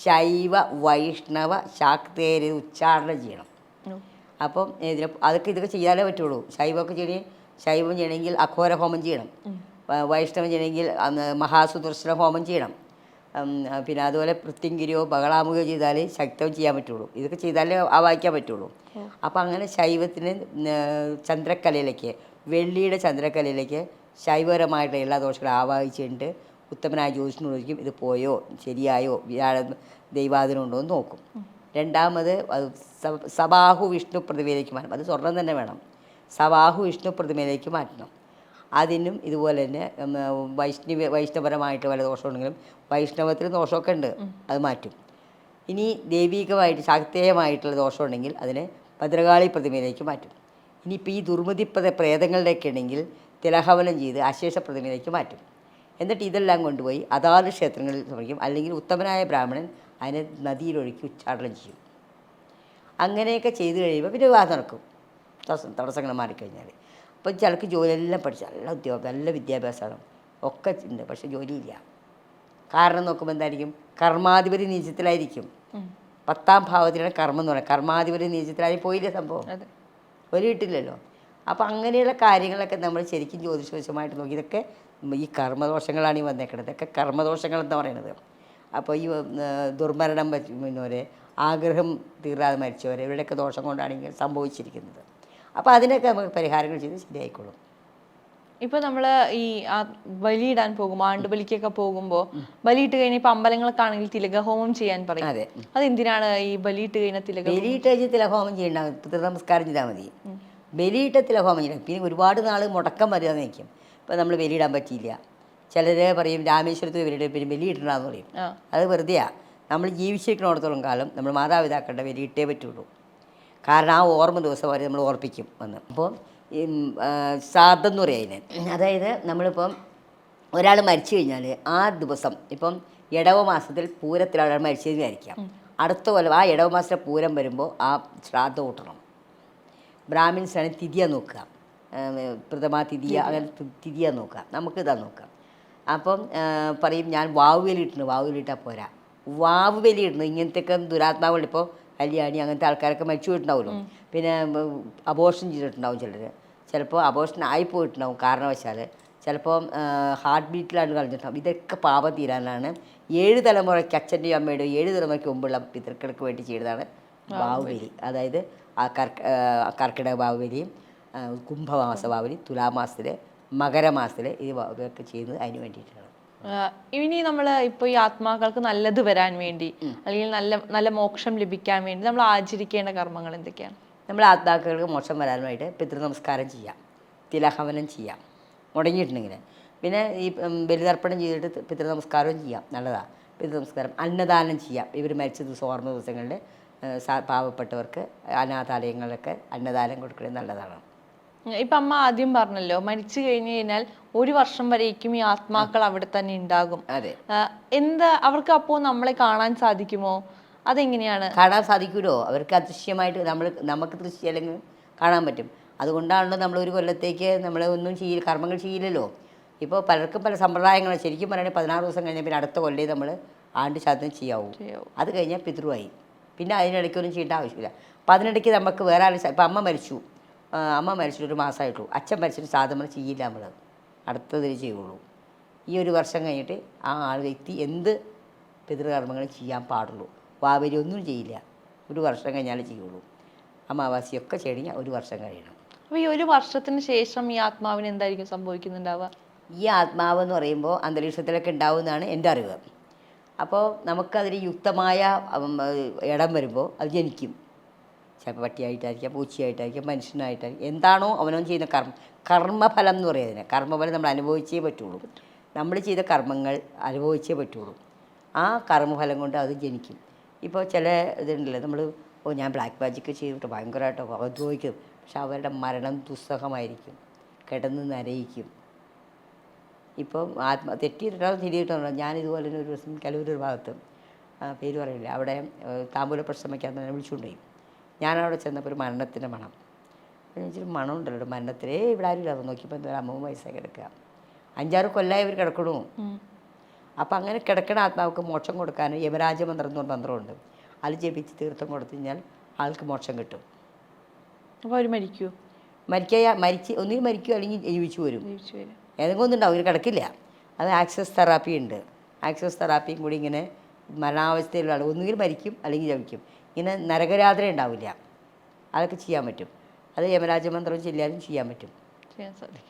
ശൈവ വൈഷ്ണവ ശാക്തേര് ഉച്ചാരണം ചെയ്യണം. അപ്പം ഇതിന് അതൊക്കെ ഇതൊക്കെ ചെയ്താലേ പറ്റുള്ളൂ. ശൈവമൊക്കെ ചെയ്യണേ ശൈവം ചെയ്യണമെങ്കിൽ അഘോര ഹോമം ചെയ്യണം വൈഷ്ണവം ചെയ്യണമെങ്കിൽ അന്ന് മഹാസുദർശന ഹോമം ചെയ്യണം. പിന്നെ അതുപോലെ പൃത്തിങ്കിരിയോ ബഹളാമുഖയോ ചെയ്താൽ ശക്തം ചെയ്യാൻ പറ്റുള്ളൂ. ഇതൊക്കെ ചെയ്താലേ ആവാഹിക്കാൻ പറ്റുള്ളൂ. അപ്പം അങ്ങനെ ശൈവത്തിന് ചന്ദ്രക്കലയിലേക്ക് വെള്ളിയുടെ ചന്ദ്രക്കലയിലേക്ക് ശൈവപരമായിട്ടുള്ള എല്ലാ ദോഷങ്ങളും ആവാഹിച്ചിട്ടുണ്ട് ഉത്തമനായ ജ്യോതിഷനോട് ചോദിക്കും ഇത് പോയോ ശരിയായോ വ്യാഴ ദൈവാദിനം ഉണ്ടോ എന്ന് നോക്കും. രണ്ടാമത് അത് സബാഹു വിഷ്ണു പ്രതിമയിലേക്ക് മാറ്റണം. അത് സ്വർണം തന്നെ വേണം. സബാഹു വിഷ്ണു പ്രതിമയിലേക്ക് മാറ്റണം. അതിനും ഇതുപോലെ തന്നെ വൈഷ്ണവ വൈഷ്ണവപരമായിട്ട് വല്ല ദോഷമുണ്ടെങ്കിലും വൈഷ്ണവത്തിൽ ദോഷമൊക്കെ ഉണ്ട്. അത് മാറ്റും. ഇനി ദൈവികമായിട്ട് ശാക്തേയമായിട്ടുള്ള ദോഷമുണ്ടെങ്കിൽ അതിനെ ഭദ്രകാളി പ്രതിമയിലേക്ക് മാറ്റും. ഇനിയിപ്പോൾ ഈ ദുർമതി പ്രേ- പ്രേതങ്ങളുടെയൊക്കെ ഉണ്ടെങ്കിൽ തിലഹവനം ചെയ്ത് അശേഷ പ്രതിമയിലേക്ക് മാറ്റും. എന്നിട്ട് ഇതെല്ലാം കൊണ്ടുപോയി അതാത് ക്ഷേത്രങ്ങളിൽ സമർപ്പിക്കും. അല്ലെങ്കിൽ ഉത്തമനായ ബ്രാഹ്മണൻ അതിനെ നദിയിലൊഴുക്കി ഉച്ചാടനം ചെയ്യും. അങ്ങനെയൊക്കെ ചെയ്തു കഴിയുമ്പോൾ പിന്നെ വിവാഹം നടക്കും. തടസ്സം തടസ്സങ്ങൾ മാറിക്കഴിഞ്ഞാൽ അപ്പം ചിലക്ക് ജോലിയെല്ലാം പഠിച്ചു നല്ല ഉദ്യോഗം നല്ല വിദ്യാഭ്യാസമാണ്. ഒക്കെ ഉണ്ട് പക്ഷെ ജോലിയില്ല. കാരണം നോക്കുമ്പോൾ എന്തായിരിക്കും? കർമാധിപതി നീചത്തിലായിരിക്കും പത്താം ഭാവത്തിലാണ് കർമ്മം എന്ന് പറയുന്നത്. കർമാധിപതി നീചത്തിലായി പോയില്ലേ സംഭവം? ഒരു കിട്ടില്ലല്ലോ അപ്പോൾ അങ്ങനെയുള്ള കാര്യങ്ങളൊക്കെ നമ്മൾ ശരിക്കും ജ്യോതിഷവശമായിട്ട് നോക്കി. ഇതൊക്കെ ഈ കർമ്മദോഷങ്ങളാണ് ഈ വന്നേക്കുന്നത് ഇതൊക്കെ കർമ്മദോഷങ്ങൾ എന്ന് പറയുന്നത് അപ്പോൾ ഈ ദുർമരണം പറ്റുന്നവരെ ആഗ്രഹം തീരാതെ മരിച്ചവരെ ഇവരുടെയൊക്കെ ദോഷം കൊണ്ടാണ് ഇങ്ങനെ സംഭവിച്ചിരിക്കുന്നത്. അപ്പോൾ അതിനൊക്കെ നമുക്ക് പരിഹാരങ്ങൾ ചെയ്ത് ശരിയായിക്കോളും. ഇപ്പോൾ നമ്മൾ ഈ ആ ബലിയിടാൻ ആണ്ട് ആണ്ടുബലിക്കൊക്കെ പോകുമ്പോൾ ബലിയിട്ട് കഴിഞ്ഞാൽ ഇപ്പോൾ അമ്പലങ്ങളൊക്കെ ആണെങ്കിൽ തിലകഹോമം ചെയ്യാൻ പറയും. അതെ. അതെന്തിനാണ് ഈ ബലിയിട്ട് കഴിഞ്ഞാൽ തിലക ബലിയിട്ട് കഴിഞ്ഞ് തിലഹോമം ചെയ്യണ്ട പിതൃനമസ്കാരം ചെയ്താൽ മതി. ബലിയിട്ട തിലഹോമം ചെയ്യണം. പിന്നെ ഒരുപാട് നാൾ മുടക്കം വരിക നിൽക്കും ഇപ്പോൾ നമ്മൾ ബലിയിടാൻ പറ്റിയില്ല. ചിലർ പറയും രാമേശ്വരത്ത് ബലിയിടും പിന്നെ ബലിയിടണമെന്ന് പറയും. അത് വെറുതെയാണ് നമ്മൾ ജീവിച്ചിരിക്കണോടത്തോളം കാലം നമ്മൾ മാതാപിതാക്കളുടെ ബലിയിട്ടേ പറ്റുള്ളൂ. കാരണം ആ ഓർമ്മ ദിവസം അവർ നമ്മൾ ഓർപ്പിക്കും വന്ന്. അപ്പോൾ ഈ ശ്രാദ്ധം എന്ന് പറയും അതിന്. അതായത് നമ്മളിപ്പം ഒരാൾ മരിച്ചു കഴിഞ്ഞാൽ ആ ദിവസം ഇപ്പം ഇടവ മാസത്തിൽ പൂരത്തിൽ ഒരാൾ മരിച്ചതെന്ന് വിചാരിക്കാം. അടുത്ത കൊല്ലം ആ ഇടവ മാസത്തിലെ പൂരം വരുമ്പോൾ ആ ശ്രാദ്ധം കൂട്ടണം ബ്രാഹ്മിൻസാണ് തിഥിയ നോക്കുക. പ്രഥമാ തിഥിയ അങ്ങനെ തിഥിയ നോക്കുക. നമുക്ക് ഇതാ നോക്കാം അപ്പം പറയും ഞാൻ വാവ് ബലിയിട്ടുണ്ട് വാവ് ബലിയിട്ടാൽ പോരാ. വാവ് ബലിയിടുന്നു ഇങ്ങനത്തെയൊക്കെ ദുരാത്മാവുകൾ ഇപ്പോൾ കല്യാണി അങ്ങനത്തെ ആൾക്കാരൊക്കെ മരിച്ചു പോയിട്ടുണ്ടാവുമല്ലോ പിന്നെ അബോർഷൻ ചെയ്തിട്ടുണ്ടാവും ചിലർ ചിലപ്പോൾ അബോർഷൻ ആയിപ്പോയിട്ടുണ്ടാവും കാരണവശാൽ ചിലപ്പോൾ ഹാർട്ട് ബീറ്റിലാണ് കളഞ്ഞിട്ടുണ്ടാവും. ഇതൊക്കെ പാപം തീരാനാണ്. ഏഴ് തലമുറയ്ക്ക് അച്ഛന്റെയും അമ്മയുടെയും ഏഴ് തലമുറയ്ക്ക് മുമ്പുള്ള പിതൃക്കൾക്ക് വേണ്ടി ചെയ്തതാണ് ബാഹുബലി അതായത് ആ കർക്ക കർക്കിടക ബാഹുബലിയും കുംഭമാസ ബാഹുബലി തുലാമാസത്തിൽ മകരമാസത്തിൽ ഇത് ഇതൊക്കെ ചെയ്യുന്നത് അതിന് വേണ്ടിയിട്ടാണ് ഇനി നമ്മൾ ഇപ്പോൾ ഈ ആത്മാക്കൾക്ക് നല്ലത് വരാൻ വേണ്ടി അല്ലെങ്കിൽ നല്ല നല്ല മോക്ഷം ലഭിക്കാൻ വേണ്ടി നമ്മൾ ആചരിക്കേണ്ട കർമ്മങ്ങൾ എന്തൊക്കെയാണ്? നമ്മൾ ആത്മാക്കൾക്ക് മോശം വരാനായിട്ട് പിതൃനമസ്കാരം ചെയ്യാം. തിലഹവനം ചെയ്യാം. മുടങ്ങിയിട്ടുണ്ടെങ്കിൽ പിന്നെ ഈ ബലിതർപ്പണം ചെയ്തിട്ട് പിതൃ പിതൃനമസ്കാരവും ചെയ്യാം. നല്ലതാണ് പിതൃനമസ്കാരം. അന്നദാനം ചെയ്യാം. ഇവർ മരിച്ച ദിവസം ഓർമ്മ ദിവസങ്ങളിൽ പാവപ്പെട്ടവർക്ക് അനാഥാലയങ്ങളിലൊക്കെ അന്നദാനം കൊടുക്കുന്നത് നല്ലതാണ്. ഇപ്പൊ അമ്മ ആദ്യം പറഞ്ഞല്ലോ മരിച്ചു കഴിഞ്ഞു കഴിഞ്ഞാൽ ഒരു വർഷം വരേക്കും ഈ ആത്മാക്കൾ അവിടെ തന്നെ ഉണ്ടാകും. അതെ. എന്താ അവർക്ക് അപ്പോ നമ്മളെ കാണാൻ സാധിക്കുമോ? അതെങ്ങനെയാണ്? കാണാൻ സാധിക്കുമല്ലോ അവർക്ക് അദൃശ്യമായിട്ട് നമ്മൾ നമുക്ക് ദൃശ്യം അല്ലെങ്കിൽ കാണാൻ പറ്റും. അതുകൊണ്ടാണല്ലോ നമ്മൾ ഒരു കൊല്ലത്തേക്ക് നമ്മൾ ഒന്നും ചെയ്യ കർമ്മങ്ങൾ ചെയ്യില്ലല്ലോ ഇപ്പോൾ പലർക്കും പല സമ്പ്രദായങ്ങളാണ് ശരിക്കും പറയുകയാണെങ്കിൽ പതിനാറ് ദിവസം കഴിഞ്ഞാൽ പിന്നെ അടുത്ത കൊല്ലേ നമ്മൾ ആണ്ട് ശാന്തം ചെയ്യാവൂ. അത് കഴിഞ്ഞാൽ പിതൃവായി. പിന്നെ അതിനിടയ്ക്കൊന്നും ചെയ്യേണ്ട ആവശ്യമില്ല. അപ്പം അതിനിടയ്ക്ക് നമുക്ക് വേറെ ആരും ഇപ്പം അമ്മ മരിച്ചു. അമ്മ മരിച്ചിട്ട് ഒരു മാസമായിട്ടുള്ളൂ. അച്ഛൻ മരിച്ചിട്ട് സാധനം ചെയ്യില്ല നമ്മൾ അടുത്തതിന് ചെയ്യുള്ളൂ. ഈ ഒരു വർഷം കഴിഞ്ഞിട്ട് ആ ആൾ വ്യക്തി എന്ത് പിതൃകർമ്മങ്ങൾ ചെയ്യാൻ പാടുള്ളൂ. വാവരി ഒന്നും ചെയ്യില്ല. ഒരു വർഷം കഴിഞ്ഞാലേ ചെയ്യുള്ളൂ. അമാവാസിയൊക്കെ ചെയ്യണമെങ്കിൽ ഒരു വർഷം കഴിയണം. അപ്പോൾ ഈ ഒരു വർഷത്തിന് ശേഷം ഈ ആത്മാവിന് എന്തായിരിക്കും സംഭവിക്കുന്നുണ്ടാവുക? ഈ ആത്മാവ് എന്ന് പറയുമ്പോൾ അന്തരീക്ഷത്തിലൊക്കെ ഉണ്ടാവുമെന്നാണ് എന്റെ അറിവ്. അപ്പോൾ നമുക്കതിന് യുക്തമായ ഇടം വരുമ്പോൾ അത് ജനിക്കും. ചിലപ്പോൾ പട്ടിയായിട്ടായിരിക്കാം പൂച്ചയായിട്ടായിരിക്കാം മനുഷ്യനായിട്ടായിരിക്കും. എന്താണോ അവനവൻ ചെയ്യുന്ന കർമ്മ കർമ്മഫലം എന്ന് പറയുന്നതിന്. കർമ്മഫലം നമ്മൾ അനുഭവിച്ചേ പറ്റുള്ളൂ. നമ്മൾ ചെയ്ത കർമ്മങ്ങൾ അനുഭവിച്ചേ പറ്റുള്ളൂ. ആ കർമ്മഫലം കൊണ്ട് അത് ജനിക്കും. ഇപ്പോൾ ചില ഇതുണ്ടല്ലോ നമ്മൾ ഓ ഞാൻ ബ്ലാക്ക് മാജിക്ക് ചെയ്തിട്ട് ഭയങ്കരമായിട്ട് അനുഭവിക്കും പക്ഷെ അവരുടെ മരണം ദുസ്സഹമായിരിക്കും. കിടന്ന് നരയിക്കും. ഇപ്പം ആത്മ തെറ്റിയിട്ടാണ് തിരിയിട്ടുണ്ടോ ഞാൻ ഇതുപോലെ തന്നെ ഒരു ദിവസം കലൂരൊരു ഭാഗത്ത് പേര് പറയില്ല അവിടെ താമ്പൂല പ്രശ്നം വയ്ക്കാൻ തന്നെ വിളിച്ചുകൊണ്ടുപോയി ഞാനവിടെ ചെന്നപ്പോൾ ഒരു മരണത്തിന്റെ മണം. ഇച്ചിരി മണം ഉണ്ടല്ലോ മരണത്തിലേ. ഇവിടെ ആരും ഇല്ലാതെ നോക്കിയപ്പോൾ എന്താ അമ്മവും വയസ്സായി കിടക്കുക. അഞ്ചാറ് കൊല്ലായി ഇവർ കിടക്കണു. അപ്പം അങ്ങനെ കിടക്കണ ആത്മാവ്ക്ക് മോക്ഷം കൊടുക്കാൻ യമരാജ മന്ത്രം എന്ന് പറഞ്ഞ മന്ത്രമുണ്ട്. അത് ജപിച്ച് തീർത്ഥം കൊടുത്തു കഴിഞ്ഞാൽ ആൾക്ക് മോക്ഷം കിട്ടും. അപ്പോൾ അവർ മരിക്കൂ? മരിക്കുക മരിച്ച് ഒന്നുകിൽ മരിക്കുക അല്ലെങ്കിൽ ജീവിച്ചു വരും ഏതെങ്കിലും വരും ഏതെങ്കിലും ഒന്നുണ്ടാവും. ഇവർ കിടക്കില്ല. അത് ആക്സസ് തെറാപ്പി ഉണ്ട്. ആക്സസ് തെറാപ്പിയും കൂടി ഇങ്ങനെ മരണാവസ്ഥയിലുള്ള ആൾ ഒന്നുകിൽ മരിക്കും അല്ലെങ്കിൽ ജപിക്കും. ഇങ്ങനെ നരകരാത്രി ഉണ്ടാവില്ല. അതൊക്കെ ചെയ്യാൻ പറ്റും. അത് യമരാജ മന്ത്രം ചെല്ലിയാലും ചെയ്യാൻ പറ്റും. ചെയ്യാൻ സാധിക്കും.